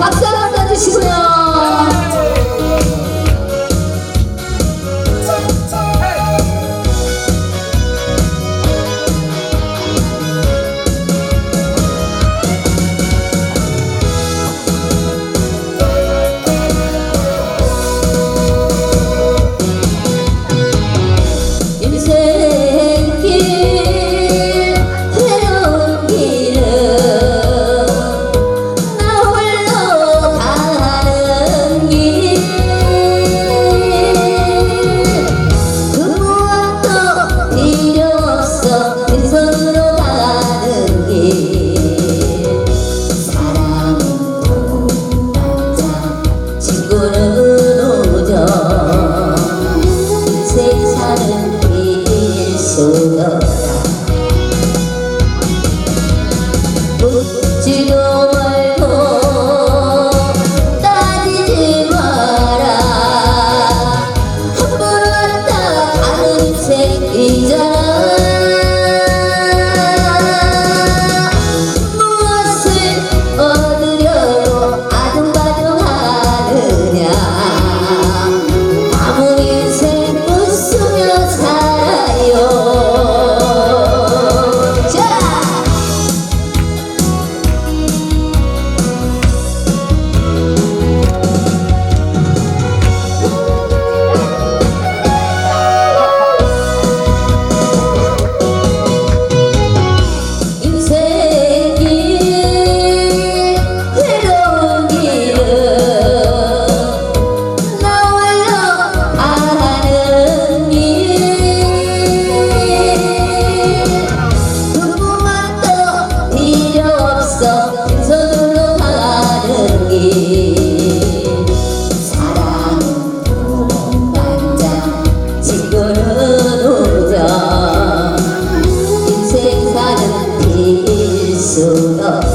박수 한번 주시고요. Guru 수없